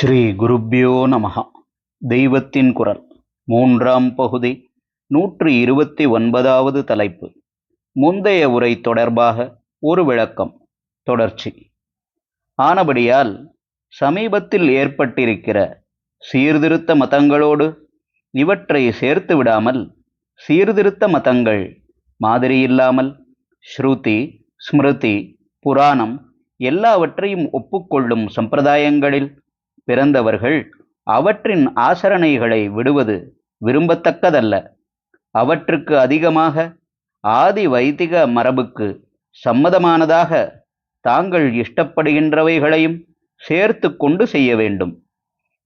ஸ்ரீ குருப்பியோ நமஹ. தெய்வத்தின் குரல். மூன்றாம் பகுதி. நூற்றி இருபத்தி ஒன்பதாவது தலைப்பு. முந்தைய உரை தொடர்பாக ஒரு விளக்கம். தொடர்ச்சி. ஆனபடியால் சமீபத்தில் ஏற்பட்டிருக்கிற சீர்திருத்த மதங்களோடு இவற்றை சேர்த்து விடாமல் சீர்திருத்த மதங்கள் மாதிரியில்லாமல் ஸ்ருதி ஸ்மிருதி புராணம் எல்லாவற்றையும் ஒப்புக்கொள்ளும் சம்பிரதாயங்களில் பிறந்தவர்கள் அவற்றின் ஆசரணைகளை விடுவது விரும்பத்தக்கதல்ல. அவற்றுக்கு அதிகமாக ஆதி வைதிக மரபுக்கு சம்மதமானதாக தாங்கள் இஷ்டப்படுகின்றவைகளையும் சேர்த்து கொண்டு செய்ய வேண்டும்.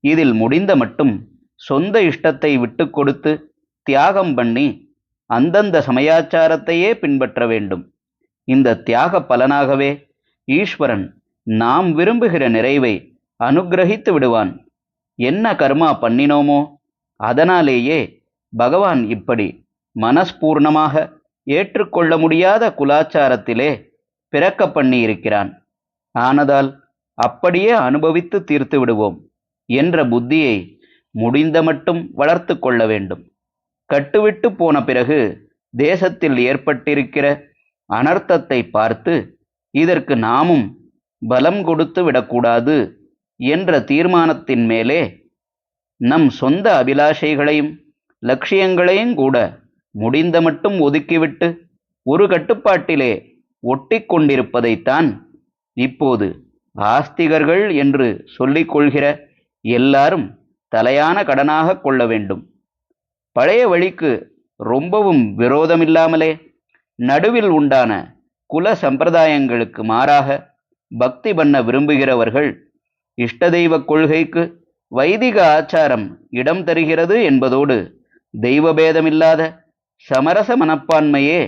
இதில் முடிந்த மட்டும் சொந்த இஷ்டத்தை விட்டு கொடுத்து தியாகம் பண்ணி அந்தந்த சமயாச்சாரத்தையே பின்பற்ற வேண்டும். இந்த தியாக பலனாகவே ஈஸ்வரன் நாம் விரும்புகிற நிறைவை அனுக்கிரகித்து விடுவான். என்ன கர்மா பண்ணினோமோ? அதனாலேயே பகவான் இப்படி மனஸ்பூர்ணமாக ஏற்றுக்கொள்ள முடியாத குலாச்சாரத்திலே பிறக்க பண்ணியிருக்கிறான். ஆனதால் அப்படியே அனுபவித்து தீர்த்து விடுவோம் என்ற புத்தியை முடிந்த மட்டும் வளர்த்து கொள்ள வேண்டும். கட்டுவிட்டு போன பிறகு தேசத்தில் ஏற்பட்டிருக்கிற அனர்த்தத்தை பார்த்து இதற்கு நாமும் பலம் கொடுத்து விடக்கூடாது என்ற தீர்மானத்தின் மேலே நம் சொந்த அபிலாஷைகளையும் லட்சியங்களையும் கூட முடிந்த மட்டும் ஒதுக்கிவிட்டு ஒரு கட்டுப்பாட்டிலே ஒட்டி கொண்டிருப்பதைத்தான் இப்போது ஆஸ்திகர்கள் என்று சொல்லிக் கொள்கிற எல்லாரும் தலையான கடனாக கொள்ள வேண்டும். பழைய வழிக்கு ரொம்பவும் விரோதமில்லாமலே நடுவில் உண்டான குல சம்பிரதாயங்களுக்கு மாறாக பக்தி பண்ண விரும்புகிறவர்கள் இஷ்டதெய்வ கொள்கைக்கு வைதிக ஆச்சாரம் இடம் தருகிறது என்பதோடு தெய்வபேதமில்லாத சமரச மனப்பான்மையே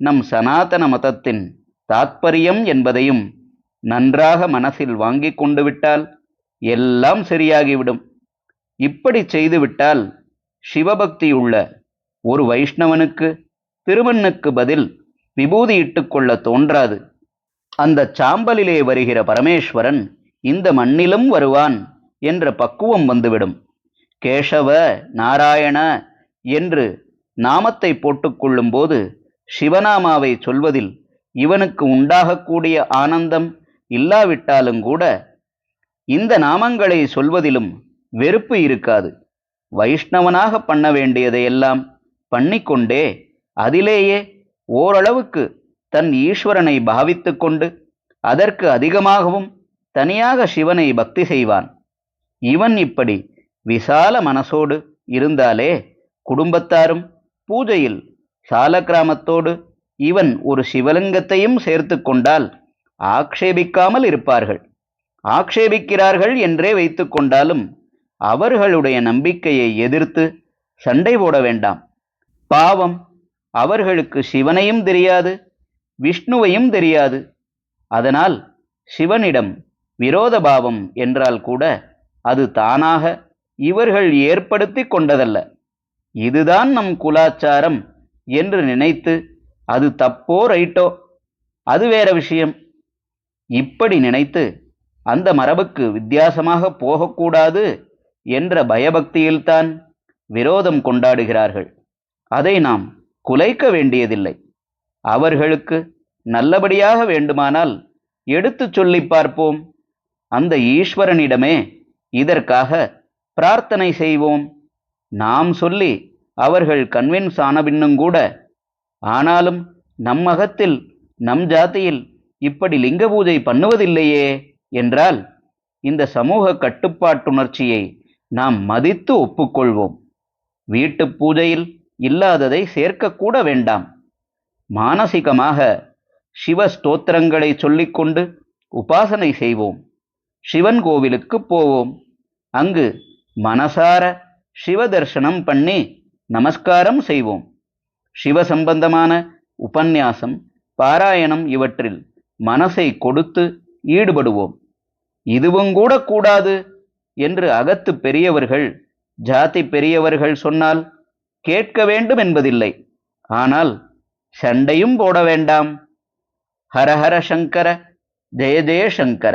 நம் சனாதன மதத்தின் தாத்பரியம் என்பதையும் நன்றாக மனசில் வாங்கிக் கொண்டு விட்டால் எல்லாம் சரியாகிவிடும். இப்படி செய்துவிட்டால் சிவபக்தியுள்ள ஒரு வைஷ்ணவனுக்கு திருமண்ணுக்கு பதில் விபூதியிட்டு இட்டுக்கொள்ள தோன்றாது. அந்த சாம்பலிலே வருகிற பரமேஸ்வரன் இந்த மண்ணிலும் வருவான் என்ற பக்குவம் வந்துவிடும். கேசவ நாராயண என்று நாமத்தை போட்டுக்கொள்ளும் போது சிவநாமாவை சொல்வதில் இவனுக்கு உண்டாகக்கூடிய ஆனந்தம் இல்லாவிட்டாலும் கூட இந்த நாமங்களை சொல்வதிலும் வெறுப்பு இருக்காது. வைஷ்ணவனாக பண்ண வேண்டியதையெல்லாம் பண்ணிக்கொண்டே அதிலேயே ஓரளவுக்கு தன் ஈஸ்வரனை பாவித்து கொண்டு அதற்கு அதிகமாகவும் தனியாக சிவனை பக்தி செய்வான். இவன் இப்படி விசால மனசோடு இருந்தாலே குடும்பத்தாரும் பூஜையில் சாலக்கிராமத்தோடு இவன் ஒரு சிவலிங்கத்தையும் சேர்த்து கொண்டால் ஆக்ஷேபிக்காமல் இருப்பார்கள். ஆக்ஷேபிக்கிறார்கள் என்றே வைத்து கொண்டாலும் அவர்களுடைய நம்பிக்கையை எதிர்த்து சண்டை போட வேண்டாம். பாவம் அவர்களுக்கு சிவனையும் தெரியாது விஷ்ணுவையும் தெரியாது. அதனால் சிவனிடம் விரோத பாவம் என்றால் கூட அது தானாக இவர்கள் ஏற்படுத்தி கொண்டதல்ல. இதுதான் நம் குலாச்சாரம் என்று நினைத்து அது தப்போ ரைட்டோ? அது வேற விஷயம். இப்படி நினைத்து அந்த மரபுக்கு வித்தியாசமாக போகக்கூடாது என்ற பயபக்தியில்தான் விரோதம் கொண்டாடுகிறார்கள். அதை நாம் குலைக்க வேண்டியதில்லை. அவர்களுக்கு நல்லபடியாக வேண்டுமானால் எடுத்துச் சொல்லி பார்ப்போம். அந்த ஈஸ்வரனிடமே இதற்காக பிரார்த்தனை செய்வோம். நாம் சொல்லி அவர்கள் கன்வின்ஸ் ஆன பின்னும் கூட ஆனாலும் நம் அகத்தில் நம் ஜாதியில் இப்படி லிங்க பூஜை பண்ணுவதில்லையே என்றால் இந்த சமூக கட்டுப்பாட்டுணர்ச்சியை நாம் மதித்து ஒப்புக்கொள்வோம். வீட்டு பூஜையில் இல்லாததை சேர்க்கக்கூட வேண்டாம். மானசிகமாக சிவ ஸ்தோத்திரங்களை சொல்லிக்கொண்டு உபாசனை செய்வோம். சிவன் கோவிலுக்கு போவோம். அங்கு மனசார சிவதர்சனம் பண்ணி நமஸ்காரம் செய்வோம். சிவ சம்பந்தமான உபன்யாசம் பாராயணம் இவற்றில் மனசை கொடுத்து ஈடுபடுவோம். இதுவும் கூட கூடாது என்று அகத்து பெரியவர்கள் ஜாதி பெரியவர்கள் சொன்னால் கேட்க வேண்டும் என்பதில்லை. ஆனால் சண்டையும் போட வேண்டாம். ஹரஹர சங்கர ஜெய ஜெயசங்கர